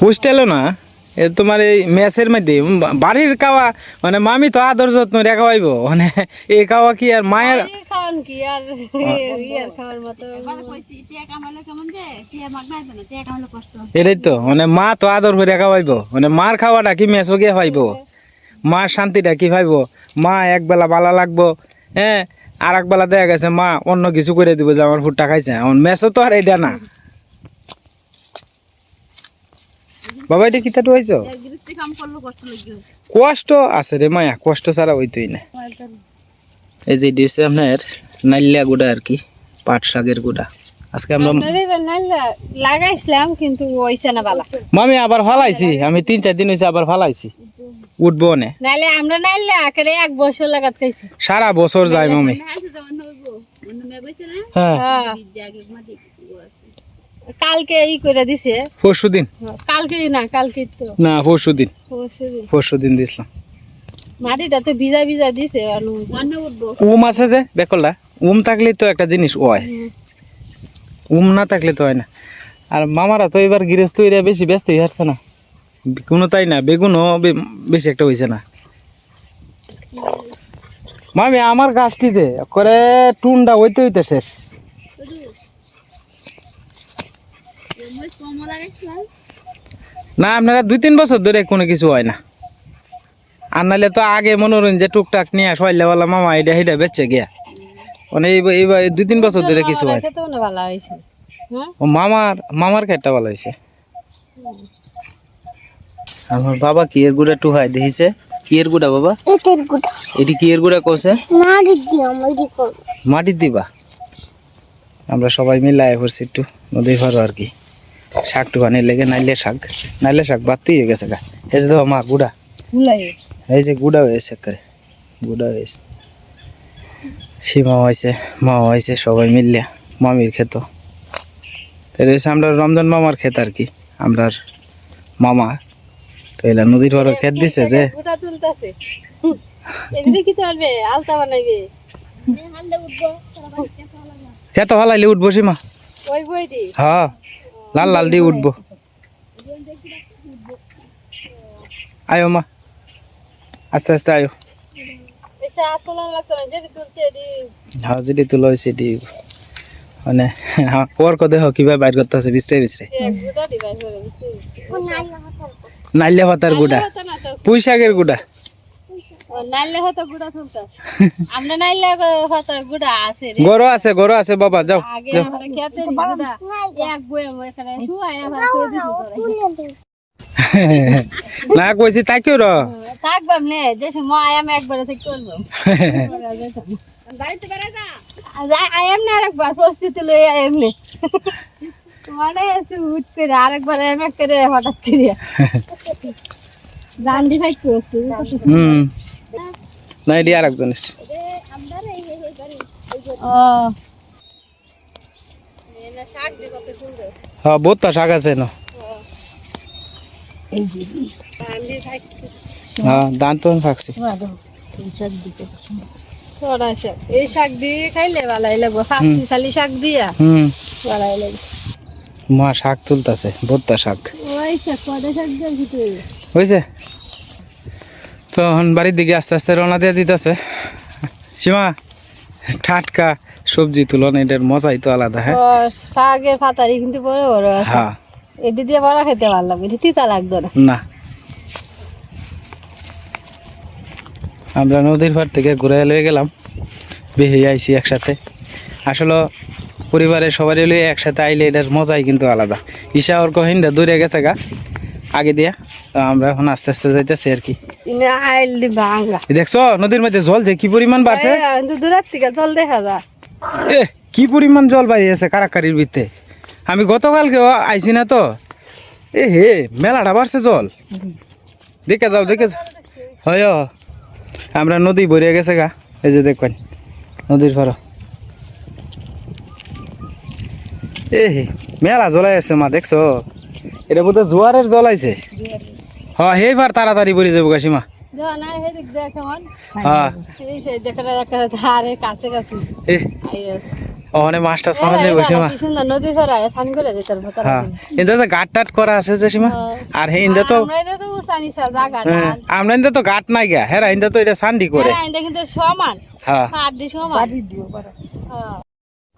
হোস্টেলও না এ তোমার এই মেসের মধ্যে বাড়ির খাওয়া মানে মামি তো আদর যত্ন রেখা পাইব মানে এ খাওয়া কি আর মায়ের খাওয়ান কি আর ইয়ার খাওয়ার মতো? এটাই তো মানে মা তো আদর করে রেখা পাইব মানে মার খাওয়াটা কি মেসও গিয়ে পাইব মার শান্তিটা কি পাইব মা একবেলা বালা লাগবো হ্যাঁ? আর এক বেলা দেখা গেছে মা অন্য কিছু করে দিব যে আমার ফুটটা খাইছে আমার মেসও তো আর এটা না। বাবা এটা কি তাটু হয়েছ? কষ্ট আছে রে মায়া কষ্ট ছাড়া হইতোই না। এই যে দিয়েছে আপনার নাইলিয়া গুড়া আর কি পাট শাকের গুড়া। আজকে আমরা লাগাইছিলাম কিন্তু ওইছে না বালা। মামি আবার ফালাইছি আমি তিন চার দিন হয়েছে আবার ফালাইছি। উঠবো নে। নাইলে আমরা নাইলে আকারে এক বছর লাগাত খাইছি। সারা বছর যায় মামি। হ্যাঁ। হ্যাঁ। কালকে ই করে দিছে। পরশু দিন? কালকে না কালকে তো। না পরশু দিন। পরশু দিন। দিছিলাম মাটিটা তো ভিজা ভিজা দিছে উম আছে যে বেকলা উম থাকলে তো একটা জিনিস হয়। উম না থাকলে তো হয় না। আর মামারা তো এবার গৃহস্থ এরিয়া বেশি ব্যস্ত হারছে না। কোনো তাই না বেগুনও বেশি একটা হয়েছে না। মামি আমার গাছটিতে করে টুনটা হইতে হইতে শেষ। না আপনারা দুই তিন বছর ধরে কোনো কিছু হয় না। আর নাহলে তো আগে মনোরঞ্জন যে টুকটাক নিয়ে সইলেওয়ালা মামা এটা সেটা বেচে গিয়া। মানে এইবার দুই তিন বছর ধরে কিছু হয় হ্যাঁ? ও মামার মামার খেটটা ভালো হয়েছে। আমার বাবা কি এর গুড়া টুহাই দেখিছে? কি এর গুড়া বাবা? এটি কি এর গুড়া কছে মাটির দিবা? আমরা সবাই মিলে আয় করছি একটু নদী ভরো আর কি? শাক টুকানি লেগে নাইলে শাক নাইলে শাক বাড়তেই হয়ে গেছে গা। এই যে মা গুড়া। এই যে গুড়া হয়েছে করে গুড়া হয়েছে। সীমা হয়েছে মা হয়েছে সবাই মিললে মামির খেত। তো এটা আমরা রমজান মামার খেত আর কি আমরার মামা। তো এলা নদীর পর খেত দিছে যে। খেত তুলতাছে। এমনি কি চলবে আলতা বানাইবে। ক্ষেত ভালাইলে উঠবো। সীমা। ওই হ্যাঁ। লাল লাল দিয়ে উঠবো। আয়ো মা। আস্তে আস্তে আয়ো। হ্যাঁ যেটি তুলো সেটি মানে ওর কথা দেখো কীভাবে বাইর করতেছে বিচরে বিচরে পারছি নাইলে পাতার গুড়া। পুঁই শাকের গুড়া। গরু আছে গরু আছে বাবা যাও। না কইছি তাকিও র। নে একবারে থেকে করব। আয়াম না আরেকবার প্রস্তুতি লই আয়াম নে মানে এসে হুট করে আরেকবার আয়াম এক করে হঠাৎ করে রান্দি ফাইট করছি হুম। না এটি আর একজন হ্যাঁ বোত্তা শাক আছে না। হ্যাঁ দান তো এই শাক দিয়ে খাইলে ভালাই লাগবো শালি শাক দিয়া হুম। ভালাই লাগবে। মা শাক তুলতাছে শাক। হয়েছে তো এখন বাড়ির দিকে আস্তে আস্তে রওনা দিয়ে দিতেছে। সীমা টাটকা সবজি তুলন এটার মজাই তো আলাদা হ্যাঁ? শাকের পাতারি কিন্তু বড় বড় আছে। হ্যাঁ। এটি দিয়ে বড়া খেতে ভালো লাগবে এটি তিতা লাগতো না। না। আমরা নদীর পাড় থেকে ঘুরে লয়ে গেলাম বেহে আইছি একসাথে। আসলে পরিবারের সবারই লইয়ে একসাথে আইলে এটার মজাই কিন্তু আলাদা। ঈশা ওর কহিন্দা দূরে গেছে গা। আগে দিয়া আমরা এখন আস্তে আস্তে যাইতেছি আর কি। দেখছ নদীর মধ্যে জল যে কি পরিমাণ বাড়ছে? দূরের থেকে জল দেখা যায়। এ কি পরিমাণ জল বাড়িয়েছে কারাকারির ভিতরে আমি গতকালকে আইছি না তো। এ হে মেলাটা বাড়ছে জল। দেখে যাও দেখে যাও। হয় আমরা নদী ভরিয়ে গেছে গা। এই যে দেখবেন নদীর ফর এ হে মেলা জলাই আসছে মা দেখছ? এটা বোধহয় জোয়ারের জল আইছে? হ্যাঁ সেইবার তাড়াতাড়ি ভরে যাব কাশিমা হ্যাঁ। ওখানে মাছ টাছ মারা যাবে সীমা। নদী সানি করে হ্যাঁ। ইন্দা তো ঘাট টাট করা আছে যে সীমা। আর হে ইন্দা তো আমরা এটা তো উসানি সা জায়গা হ্যাঁ, আমরা ইন্দা তো ঘাট নাই গা। হ্যাঁ ইন্দা তো এটা সান্ডি করে। হ্যাঁ এটা কিন্তু সমান। হ্যাঁ। আড্ডি সমান।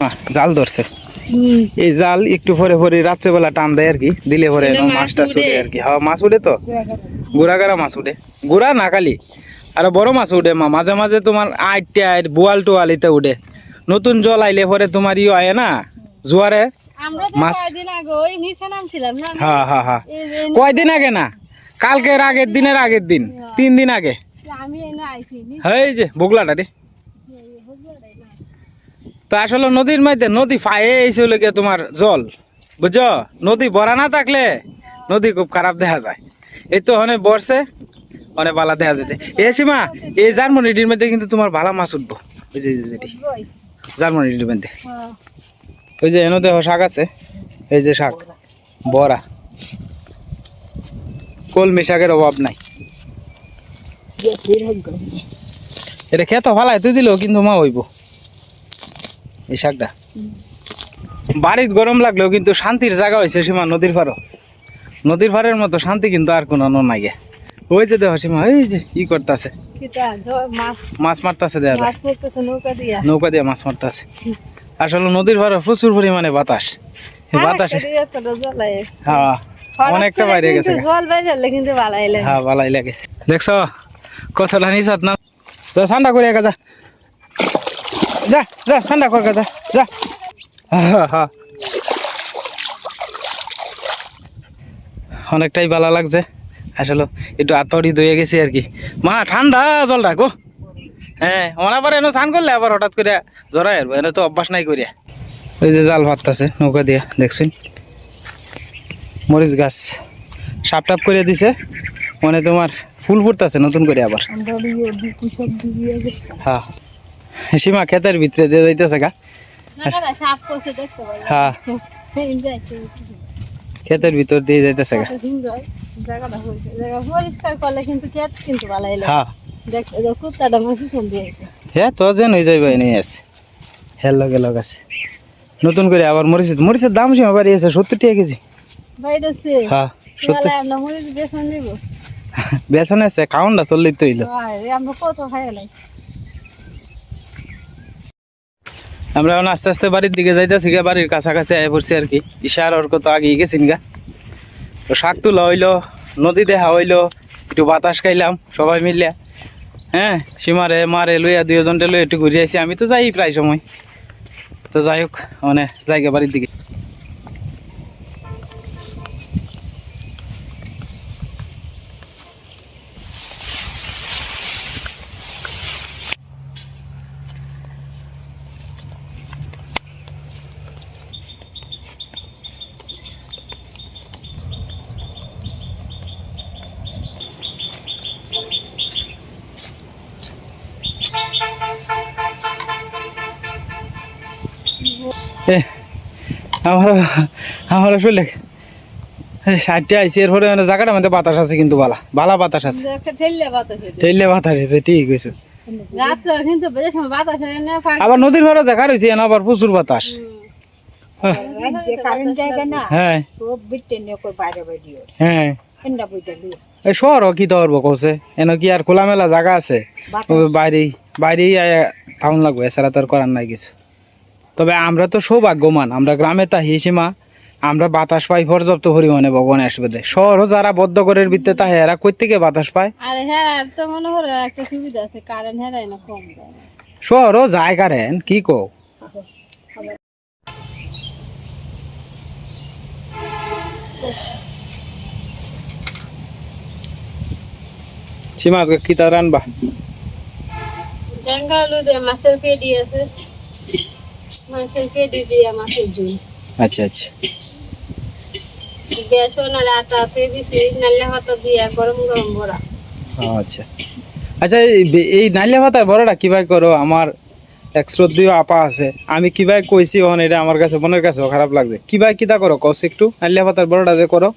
হ্যাঁ। জাল ধরছে। এই জাল একটু পরে পরে রাত্রেবেলা টান দেয় আর কি দিলে পরে মাছ মাছটা উঠে। আর কি। হ্যাঁ মাছ উঠে তো। গুড়াগাড়া মাছ উঠে। গুড়া না খালি আর বড় মাছ উঠে মা। মাঝে মাঝে তোমার আইট টাইট বোয়াল টোয়াল ইতে উঠে। নতুন জল আইলে পরে তোমার ইয়ে আয় না জোয়ারে মাছ- হ্যাঁ হ্যাঁ হ্যাঁ। কয়দিন আগে না? কালকের আগের দিনের আগের দিন তিন দিন আগে। এই যে বগলাটা রে। তো আসলে নদীর মধ্যে নদী ফায়ে এসে লেগে তোমার জল বুঝছ? নদী ভরা না থাকলে নদী খুব খারাপ দেখা যায়। এই তো অনেক বর্ষে অনেক বালা দেখা যাচ্ছে এ সীমা এই জার্মনিটির মধ্যে কিন্তু তোমার ভালো মাছ উঠবো। ওই যে যেটি মধ্যে। হ্যাঁ। ওই যে এনো দেহ শাক আছে। এই যে শাক বড়া। কলমি শাকের অভাব নাই। এটা খেত ফালাই তুই দিলেও কিন্তু মা হইব। এই শাকটা? বাড়ির গরম লাগলেও কিন্তু শান্তির জায়গা হয়েছে সীমা নদীর পারও নদীর পাড়ের মতো শান্তি কিন্তু আর কোনো নাই ওই যে দেহ সীমা এই যে ই করতেছে। মাছ মারতেছে দেখা নৌকা দিয়ে। মাছ মারতেছে। আসলে নদীর পাড়ে প্রচুর পরিমাণে বাতাস। বাতাসে। হ্যাঁ অনেকটা বাইরে গেছে। কিন্তু হ্যাঁ ভালাই লাগে। দেখছ কতটা নিচাত না? ঠান্ডা করে একা যা যা যা ঠান্ডা করে যা যা। অনেকটাই ভালো লাগছে। আসলে একটু আতড়ি ধুয়ে গেছি আর কি। মা ঠান্ডা জলটা গো হ্যাঁ ওনা পরে এনে স্নান করলে আবার হঠাৎ করে জড়াই আসব এনে তো অভ্যাস নাই করিয়া। ওই যে জাল ভাতটাছে নৌকা দিয়া দেখছুন? মরিচ গাছ। সাপ টাপ করে দিছে। মানে তোমার ফুল ফুটতেছে নতুন করে আবার। হ্যাঁ সীমা ক্ষেতের ভিতরে দিয়ে যাইতেছে গা। না, না, না, সাপ করছে দেখতে পাই হ্যাঁ। ক্ষেতের ভিতর দিয়ে যাইতেছে গা। হ্যাঁ। হ্যাঁ তো যেন হয়ে যাইবে আছে। লগে লগ আছে। নতুন করে আবার মরিচের মরিচের দাম সীমা সত্তর টাকা কেজি। হ্যাঁ সত্তর। বেসন আছে তো হইল আরে, আমরা এখন আস্তে আস্তে বাড়ির দিকে যাইতেছি গা বাড়ির কাছাকাছি আয় পড়ছি আর কি। ইশার ওর কত আগে গেছি গা তো শাক তুলা হইল, নদী দেখা হইল, একটু বাতাস খাইলাম সবাই মিলিয়া। হ্যাঁ সীমারে মারে লইয়া দুজনটা লইয়া একটু ঘুরে আসি আমি তো যাই প্রায় সময়। তো যাই হোক মানে জায়গা বাড়ির দিকে এ আমার আমার আসলে ষাটটা আইসি এরপরে মানে জায়গাটা মধ্যে বাতাস আছে কিন্তু বালা বালা বাতাস আছে। ঠেললে বাতাস আছে ঠিক হয়েছে হয় না আবার নদীর ভাড়া দেখা রয়েছে এনে আবার প্রচুর বাতাস। হ্যাঁ, হ্যাঁ সব বিটে নিয়ে কই বাইরে বাইরে ওর হ্যাঁ। শহর কি ধরবো কৌছে এনে কি আর খোলামেলা জায়গা আছে? ও বাইরেই বাইরেই টাউন লাগবে এছাড়া তো আর করার নাই কিছু। তবে আমরা তো সৌভাগ্যমান আমরা গ্রামে তা হিসিমা আমরা বাতাস পাই পর্যাপ্ত পরিমাণে ভগবান আসবে দেয় শহরও যারা বদ্ধ করে ভিত্তে তাহে এরা কই থেকে বাতাস পায়? আর হ্যাঁ তো মনে হয় একটা সুবিধা আছে কারেন্ট হ্যাঁ না কম শহরও যায় কারেন কি কো সীমা আজকে কি তার আনবা? জঙ্গালু দিয়ে মাছের পেডি আছে। মাছের পেডি দিয়ে মাছের ঝুল। আচ্ছা আচ্ছা। বেসন আর আটা তে দিছি নালে হাতা দিয়ে গরম গরম বড়া আচ্ছা। আচ্ছা এই নাইলে ভাতার বড়টা কীভাবে করো? আমার এক শ্রদ্ধীয় আপা আছে আমি কীভাবে কইছি এটা আমার কাছে মনের কাছেও খারাপ লাগছে। কীভাবে কিতা করো? কস একটু নাইলে ভাতার বড়টা যে করো।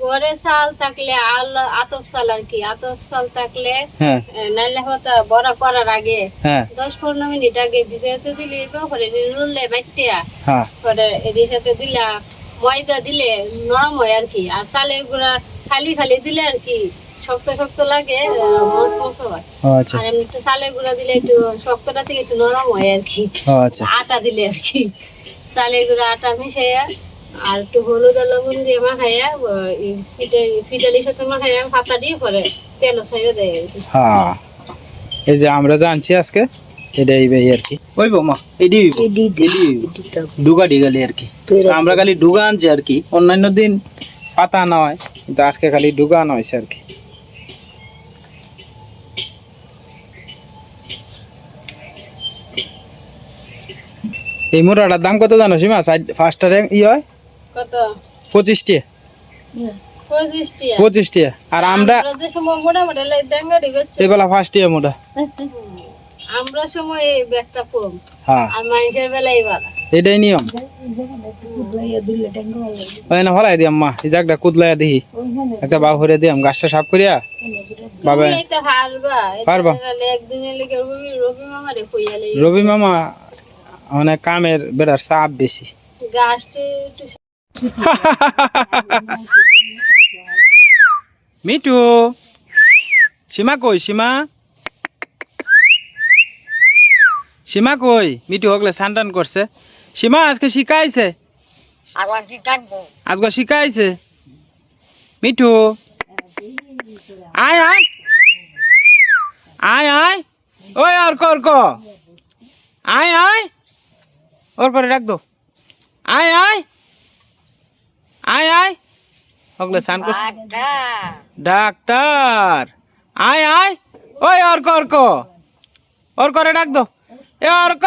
গড়ে চাল থাকলে আল আতপ চাল আর কি আতপ চাল থাকলে হ্যাঁ। এ, নাইলে হয়তো বড়া করার আগে হ্যাঁ। দশ পনেরো মিনিট আগে দিলে পরে নুনলে বাইটিয়া পরে এর সাথে দিলা ময়দা দিলে নরম হয় আর কি। আর চালের গুঁড়া খালি খালি দিলে আর কি শক্ত শক্ত লাগে আহ, মস মস হয়। আচ্ছা। আর এমনি একটু চালের গুঁড়া দিলে একটু শক্তটা থেকে একটু নরম হয় আর কি। আচ্ছা। আটা দিলে আর কি। চালের গুঁড়া আটা মিশাইয়া আর একটু হলুদ আর লবণ দিয়ে মাখাইয়া ফিটালির সাথে মাখাইয়া পাতা দিয়ে পরে তেল ছাইড়ে দেয় আর কি। হ্যাঁ। এই যে আমরা জানছি আজকে এটা ভাই আর কি। ওই মা এডি এডি ডুগা ডিগালি আর কি। আমরা খালি ডুগা আনছি আর কি। অন্যান্য দিন পাতা আনা হয় কিন্তু আজকে খালি ডুগা আনা হয়েছে আর কি। এই মোটাটার দাম কত জানো সীমা? ফার্স্টার ই হয়? কত? পঁচিশ টিয়া পঁচিশ টিয়া আর আমরা এবেলা ফার্স্ট টিয়া মোটা আমরা সময় এই ব্যাগটা কম হ্যাঁ। আর মানুষের বেলায় এটাই নিয়ম। ওই না ভালাই দিয়াম মা। এই জায়গাটা কুদলাইয়া দিহি। একটা বাউ করে দিয়াম গাছটা সাফ করিয়া। বাবা পারবা। রবি মামা অনেক কামের বেড়ার চাপ বেশি। মিটু সীমা কই সীমা? সীমা কই? মিটু হকলে সান্টান করছে। সীমা আজকে শিখাইছে আজকে শিখাইছে মিঠু? আয় আয়। আয় আয়। ওই অর্ক অর্ক। আয় আয়। ওর পরে রাখ দো। আয় আয়। আয় আয়। হকলে সান কর। ডাক্তার। আয় আয়। ওই অর্ক অর্ক। অর্করে ডাক দো। এ অর্ক!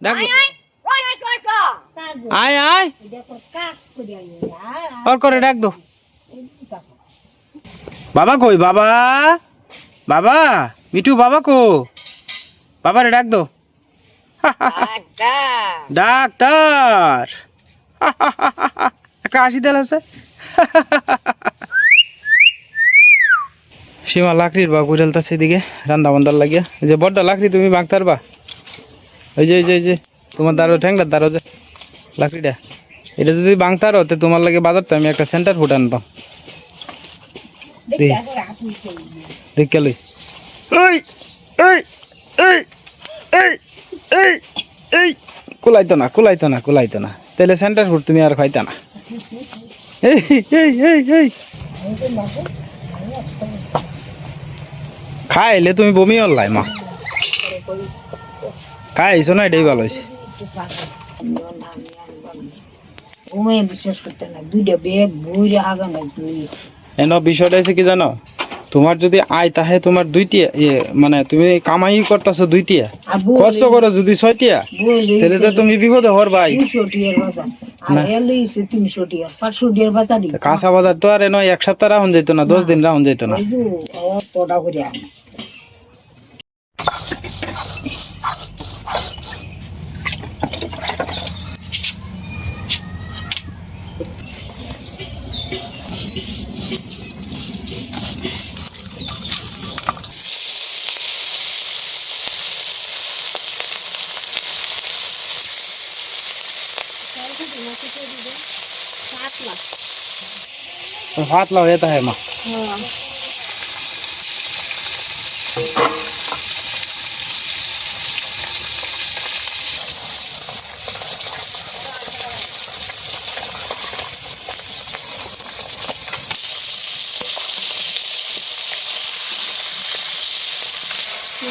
ডাক। আয় আয় ওর করে ডাক দো। বাবা কই? বাবা? বাবা? মিঠু বাবা কো? বাবারে ডাক দো। ডাক্তার। একটা হাসি দেল আছে। সীমা লাকড়ির বা গুড়ালতাছে এদিকে রান্না বান্দার লাগিয়া। এই যে বড্ডা লাকড়ি তুমি বাঁকতার বা ওই যে এই যে এই যে তোমার দারো ঠ্যাংলার দারো যে লাকড়িটা এটা যদি বাংতার হতে তোমার লাগে বাজারটা আমি একটা সেন্টার ফুট আনতাম দেখ লই। ওই ওই এই এই এই এই। কুলাইতো না কুলাইতো না কুলাইতো না। তাহলে সেন্টার ফুড তুমি আর খাইতা না। এই এই এই এই। খাইলে তুমি বমি হল্লাই মা। খাইছো না এটাই ভালো হয়েছে এন বিষয়টা হয়েছে কি জানো? তোমার যদি আয় তাহে তোমার দুইটিয়া ইয়ে মানে তুমি কামাই করতেছো দুইটিয়া। কষ্ট করো যদি ছয়টিয়া। তাহলে তো তুমি বিপদে হর ভাই। কাঁচা বাজার তো আর নয় এক সপ্তাহ রাহুন যেত না দশ দিন রাহুন যেত না। हाथ लाओ ये तो है माँ। हाँ।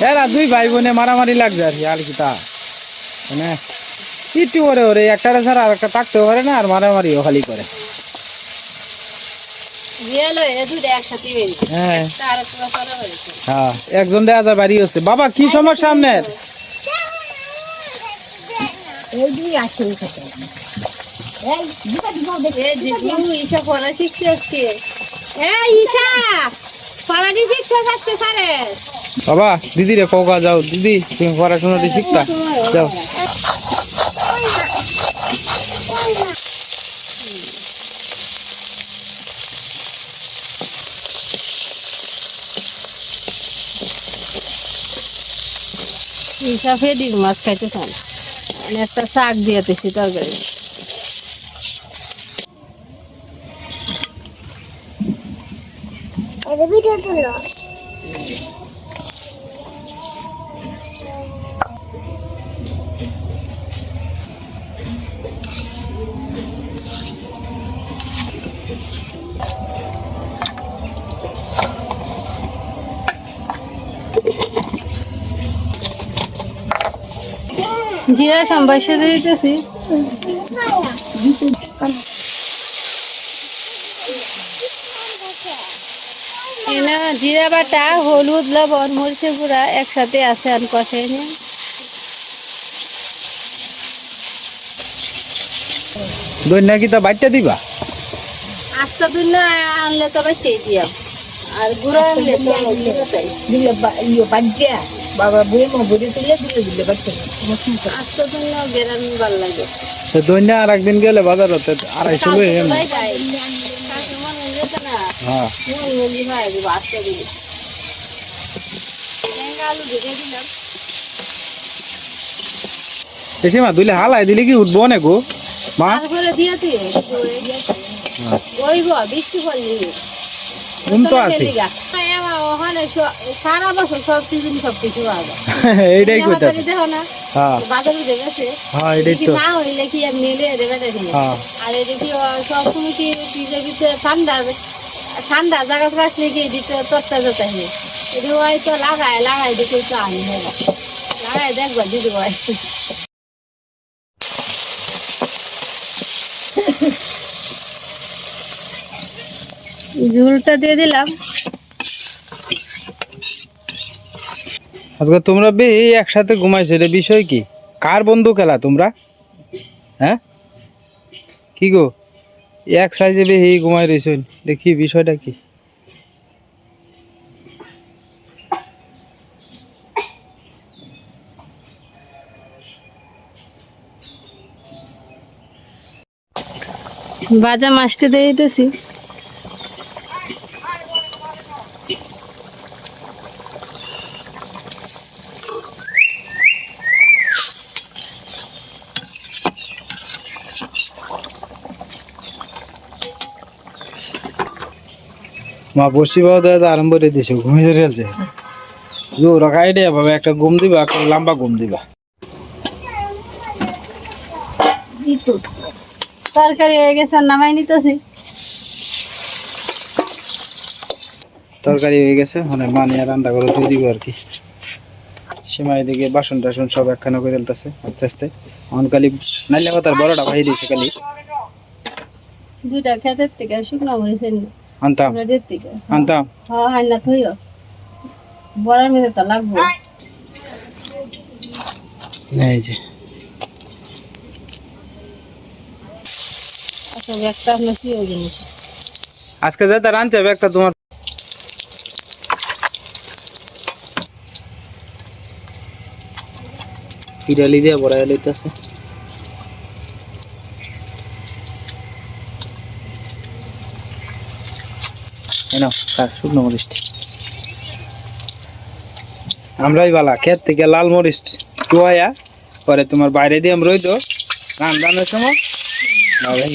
यार दुई भाई बोने मारामारी लग जा रही है इतु वरे वरे एक सर आकते वरे ना मारामारी खाली पड़े একজন দেখা যায় বাড়ি হচ্ছে। বাবা কি সমস্যা আপনার বাবা দিদি রে কৌকা যাও। দিদি তুমি পড়াশোনাটি শিখতা? যাও। ফেডির মাছ খাইতে চান। একটা শাক দিয়ে দিছি তরকারি। ভিডিও তুলো। জিরা সম্বাসে দিতেছি। এনা জিরা বাটা হলুদ লবণ মরিচে গুঁড়া একসাথে আছে আর কষে নিয়ে দৈন্যা কি তা বাইটটা দিবা? আস্তা দুই না আনলে তো বাইতেই দিয়া আর গুঁড়া আনলে তো দিলে ইয়ে বাজ্যা বাবা বুড়ি মা বুড়ি তুলে দিলে দিলে বাচ্চা আস্তা দুই না বেরান ভালো লাগে। তো দৈন্যা আর একদিন গেলে আড়াইশো লই এম মনে যেত না হ্যাঁ। এসে মা দুইলে হালাই দিলে কি উঠবো না গো? মা? তারপরে দিয়ে তুই বৃষ্টি পড়লি। ঘুম তো আছে সারা বছর সব সিজন সব কিছু পাওয়া এইটাই দেখো হ্যাঁ বাজারে দেখেছে হ্যাঁ এটাই তো। না হইলে কি আর নিলে দেবে। হ্যাঁ। আর এটা সব সময় কি ফ্রিজের ভিতরে ঠান্ডা ঠান্ডা জায়গা রাখলে কি এদিকে তরটা যেতে হয়তো লাগায় লাগাই দেখে তো আনি লাগাই দেখবা দিদি ভাই ঝুলটা দিয়ে দিলাম। আজকে তোমরা বে একসাথে ঘুমাইছো এটা বিষয় কি? কার বন্ধু খেলা তোমরা? হ্যাঁ? কি গো? এক সাইজে বে এই ঘুমাই রয়েছ দেখি বিষয়টা কি? বাজা মাছটি দিয়ে দিতেছি। মা বসি বাবা দাদা আরম্ভ করে দিছো ঘুমিয়ে ফেলছে। জোর রাখাই দে বাবা একটা ঘুম দিবা একটা লম্বা ঘুম দিবা। তরকারি হয়ে গেছে নামাই নিতেছি। তরকারি হয়ে গেছে মানে মা নিয়ে রান্না করে তুই দিব আর কি। সীমা এদিকে বাসন টাসন সব একখানা করে ফেলতেছে আস্তে আস্তে। এখন খালি নাইলে কথার বড়টা ভাই দিয়েছে খালি। দুইটা খেতের থেকে শুকনো মরিচ আনতাম। থেকে আনতাম। হ্যাঁ হান্না থইও। বড়ার মেঝে তো লাগবো। এই যে। আচ্ছা একটা আপনার কি আজকে একটা তোমার পিড়ালি দিয়ে বড়াই লইতেছে? এনো খা শুকনো মরিচটি আমরাই বালা, ক্ষেত থেকে লাল মরিচ টুয়াইয়া পরে তোমার বাইরে দিয়ে আমরা রইতো রান রান্নার সময়।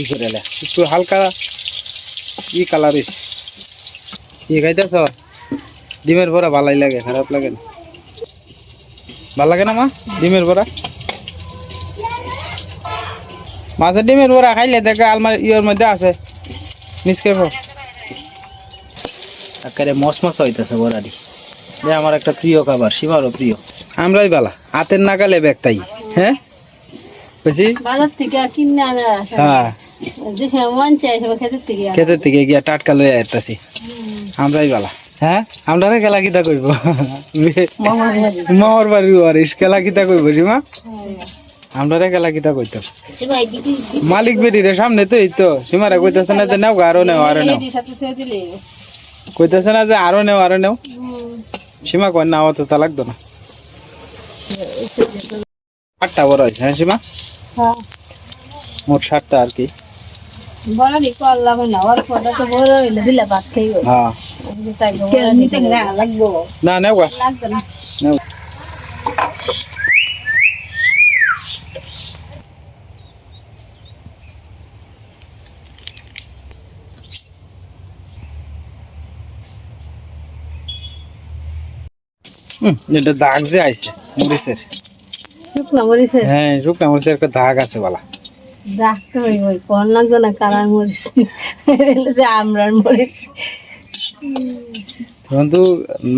ই করে একটু হালকা ই কালার হয়েছে কি খাইতেছ? ডিমের বড়া ভালাই লাগে, খারাপ লাগে না। ভালো লাগে না মা, ডিমের বড়া? মাছের ডিমের বড়া খাইলে দেখে আলমারি ইয়ের মধ্যে আছে। মিস করব একেবারে মস মস হইতেছে বড়াটি যে আমার একটা প্রিয় খাবার সীমারও প্রিয় আমরাই বালা হাতের নাগালে ব্যাগটাই হ্যাঁ বুঝছি। হ্যাঁ মন খেতের থেকে গিয়া টাটকা লইয়া আসতেছি আমরাই বালা হ্যাঁ আমরা খেলা কিতা কইব মামার বাড়ি ওয়ারিস খেলা কিতা কইব সীমা আমরা খেলা কিতা কইতাম মালিক বেটি রে সামনে তো এই তো সীমারা কইতাছে না যে নাও আরও নেও আরও নেও কইতাছে না যে আরও নেও আরও নেও। সীমা কয় না অত তা লাগতো না। আটটা বড় হয়েছে হ্যাঁ সীমা? হ্যাঁ। মোট সাতটা আর কি। না করলাম না অল্পটা তো বড় হইলে দিলে ভাত খাইব হ্যাঁ চাইব বড়ালি নিতে না লাগবো না নেও গা লাগবে না নেও হুম, এটা দাগ যে আইছে মরিচের। শুকনো মরিচের? হ্যাঁ শুকনা মরিচের একটা দাগ আছে বলা। দেখতে হই ওই কোন লাগবে না কালার মরিচ এগুলো যে আমরার মরিচ।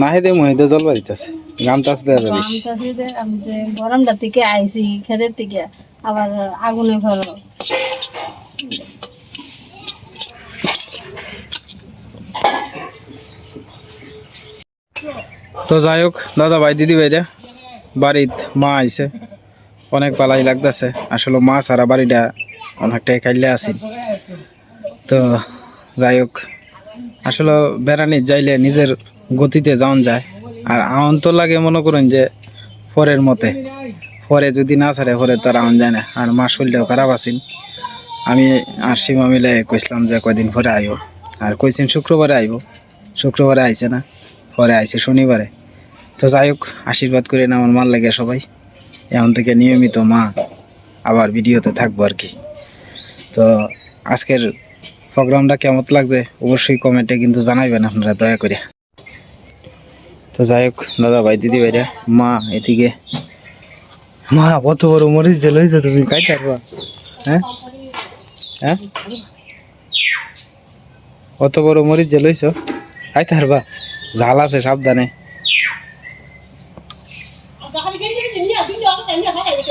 নাহিদে মহিদে জলবা দিতেছে গামটা আছে দেওয়া যাবে। আমটা দিয়ে আমি যে গরমটা থেকে আইছি খেতের থেকে আবার আগুনে ভরো তো যাই হোক, দাদা ভাই, দিদি ভাইরা বাড়িত মা আইছে, অনেক পালাই লাগতেছে। আসলে মা সারা বাড়িটা অনেকটাই খাইলে আছি। তো যাই হোক, আসলে বেড়ানি যাইলে নিজের গতিতে যাওন যায়। আর আউন তো লাগে মনে করেন যে পরের মতে। পরে যদি না ছাড়ে, পরে তো আর আউন যায় না। আর মা শরীরটাও খারাপ আছিল। আমি আর সীমা মিলে কইছিলাম যে কয়দিন পরে আইব। আর কইছেন শুক্রবারে আইব। শুক্রবারে আইছে না, পরে আইছে শনিবারে। তো যাই হোক, আশীর্বাদ করে না আমার মাল লাগে সবাই। এখন থেকে নিয়মিত মা আবার ভিডিওতে থাকব আর কি। তো আজকের প্রোগ্রামটা কেমন লাগছে অবশ্যই কমেন্টে কিন্তু জানাইবেন আপনারা, দয়া করে। তো যাই হোক, দাদা ভাই, দিদি ভাইরা, মা এদিকে। মা, কত বড় মরিচ যে লইছে তুমি কাই পারবা হ্যাঁ? হ্যাঁ? কত বড় মরিচ যে লইছ খাইতে পারবা ঝাল আছে, সাবধানে।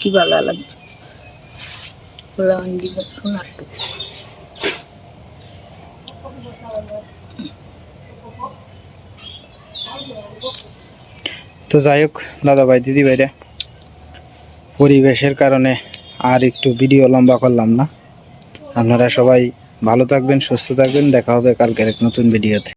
কি ভালো লাগছে। তো যাই হোক দাদা ভাই দিদি ভাইরা পরিবেশের কারণে আর একটু ভিডিও লম্বা করলাম না। আপনারা সবাই ভালো থাকবেন সুস্থ থাকবেন। দেখা হবে কালকের এক নতুন ভিডিওতে।